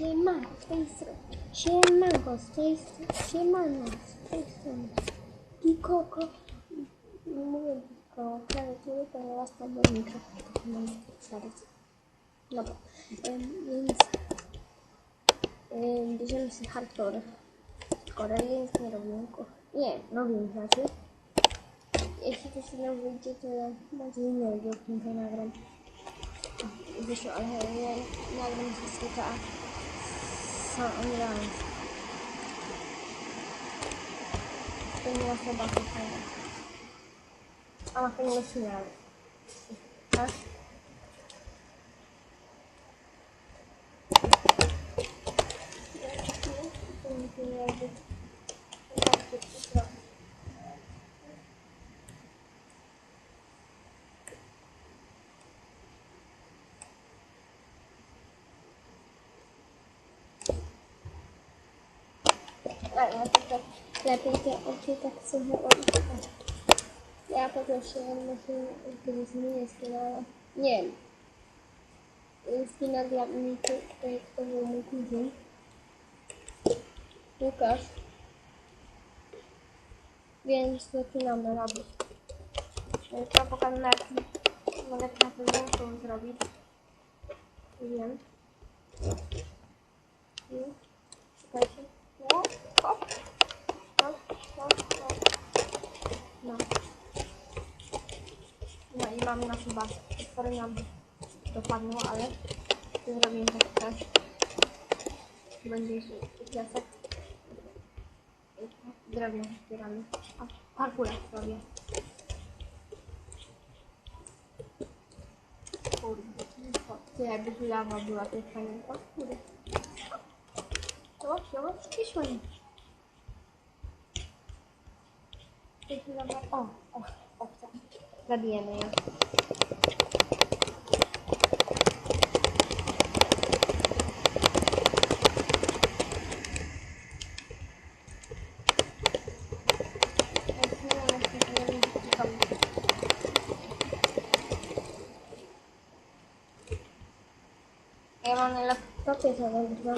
Siemano, z tej strony. Siemanko, z tej strony. Siemano, z tej strony. Pikoko. Nie mówię tylko klawiatury, ponieważ tam był mikrofon. To mam zaraz. Dobra, więc ym, bierzemy sobie hardcore. Korejsk nie robimy. Nie, robimy znaczy. Jeśli to się nam wyjdzie, to ja mam nadzieję, nie to te są Unrealne. To nie ma chyba fajne. A ma fajnego finału. Tak? To lepiej te oczy tak sobie odczytać. Ja poprosiłam muszę kiedyś zmienię skina, nie wiem. Skina dla mnie, to, to, to był mój kuzyn. Łukasz. Więc zaczynamy robić. Więc ja pokażę jak mogę na pewno to zrobić. Wiem. Czekajcie. No, hop. Hop, hop, hop. No. No i mamy naszą bazę. Sorry nam dopadło, ale zrobimy tak też. Będzie jeszcze piasek. Drewno zbieramy. A parkurę zrobię. Kurde. To jakby lawa była, to jest fajnie. O kurde. Zobacz, zobacz, kiszłem. O, o. Zabijemy ją. Ja mam na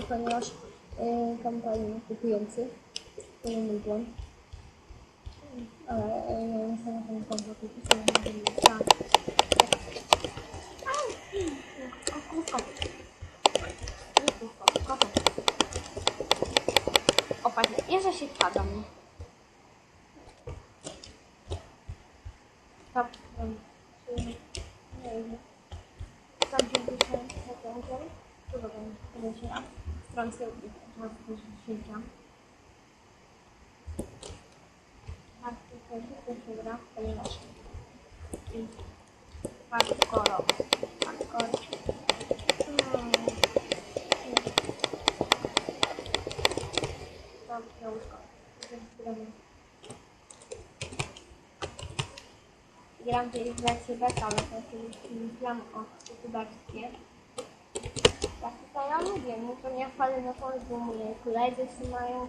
ponieważ yy, kampanii kupujący. To nie mój. Yy. Tak. Jeszcze się wpadam. Stop. um, czy- Nie wiem. Tam gdzie piszę zakrętem, tu będę się strącę i teraz też wyświetlam. Tak, tutaj to się gra, ponieważ hardcore, hardcore. Hmm. Dobrze, łóżko. Gram kiedyś w wersji beta, ale to kiedyś gram o youtuberskie. Tak, to ja lubię, no to nie chwalę na koniec, bo moje koledzy się mają.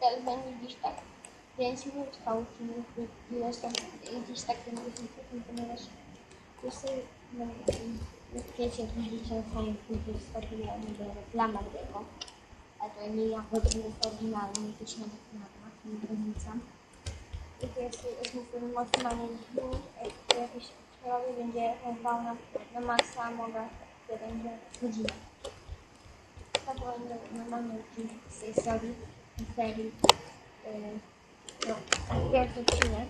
będzie tak 5 minut trwał film, ileś tam, gdzieś tak 10 sekund, ponieważ jeszcze no, wiecie, to dzisiaj fajnie pójdzie z oryginalną reklama tego. Ale to nie ja, bo to jest oryginalny, to się nazywa, nie różnica. I to jest, jest mój maksymalnie jak to jakiś robi, będzie trwał na, na maksa, mogę to będzie godzina. Tak będzie normalny odcinek z tej serii, serii, yy, no, pierwszy odcinek.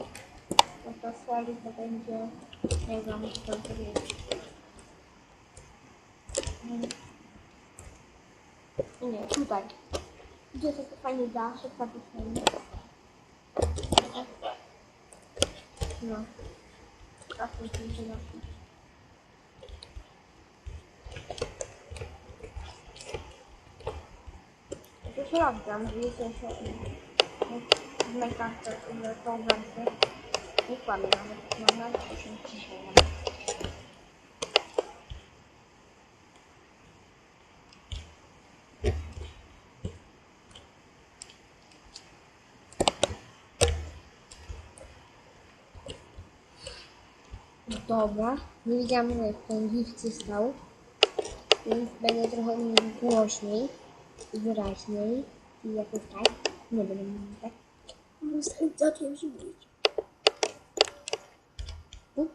No to serii to będzie, nie wiem, co to powiedzieć. Mm. Nie, tutaj. Gdzie to fajny daszek, taki fajny. No. Tak, to. To sprawdzam, że jest jeszcze w Minecrafcie, że tą wersję. Nie kłamię nawet, mam na 10 dzisiaj nawet. Dobra, nie widziałam jak ten gift stał, więc będę trochę głośniej wyraźniej i jakoś tak. Nie będę mówił tak. Się mówić. Tu?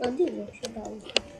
O, dziwnie się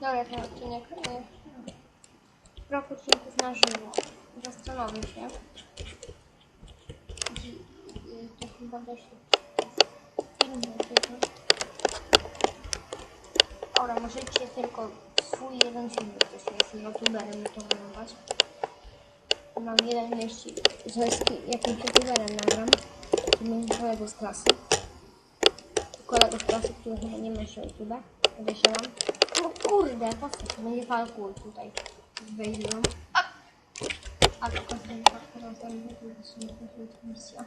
Dobra, ten odcinek. Rok odcinków na żywo. Zastanowię się. To chyba dość film będzie. Dobra, możecie tylko swój jeden film, jeśli jestem youtuberem, to nagrywać. Mam jeden myśl, że ki- jakimś youtuberem nagram. Będzie kolega z klasy. Kolega z klasy, który chyba nie ma się YouTube. Podejrzewam. No kurde, po co to będzie parkour tutaj wejdziemy. A, a to każdy teraz tam jest misja.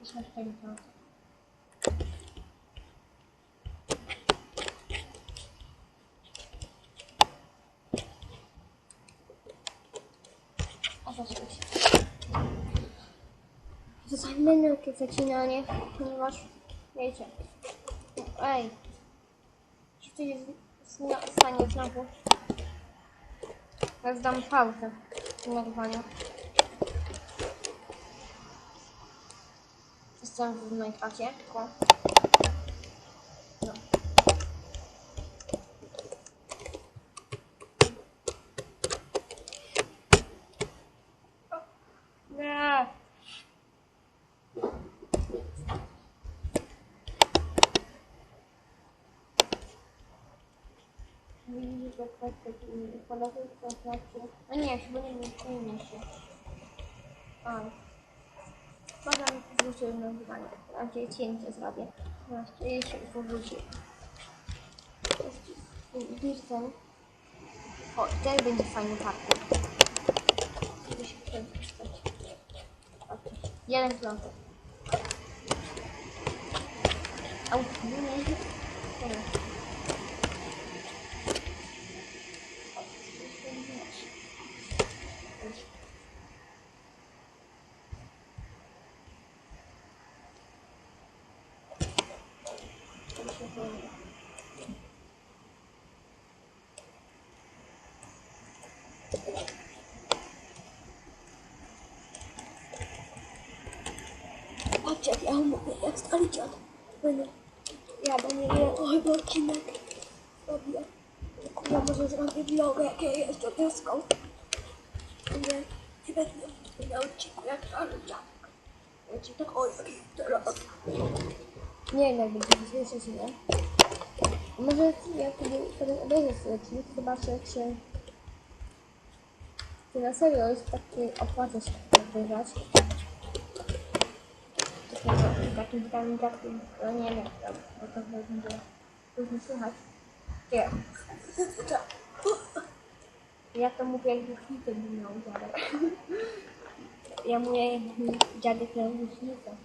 Już masz tego czasu. O, to coś. Zajmę to zacinanie, ponieważ wiecie. Ej. Czy to jest stanie znowu? Ja zdam pauzę w nagrywaniu. Jestem w Minecrafcie, tylko... No. Nie. Widzisz, jak tak taki podobny to znaczy... A nie, chyba nie nie się. A. Badam wrócił na wyzwanie. A gdzie cięcie zrobię. Teraz to jeszcze powróci. Dirtem. O, tutaj będzie fajny parkour. Żeby się przedostać. Okej. Jeden piątek. Au, nie. Patrzcie, jak ja mówię, jak stary dziad. Ja będę miał chyba odcinek. Robię. Ja może zrobię vloga, jak ja jeżdżę deską. Nie, nie będę na odcinku jak stary dziad. Ja ci tak oj, teraz. Nie wiem, jak będzie słyszeć, nie? Może ja kiedy sobie obejrzę sobie odcinek, zobaczę, się... Czy na serio jest taki opłaca się nagrywać. Takiego, takim tam, takim, no nie wiem, tam, bo to będzie później słychać. Nie. Ja to mówię, jak głuchnicę by miał dziadek. Ja mówię, jak dziadek miał głuchnicę.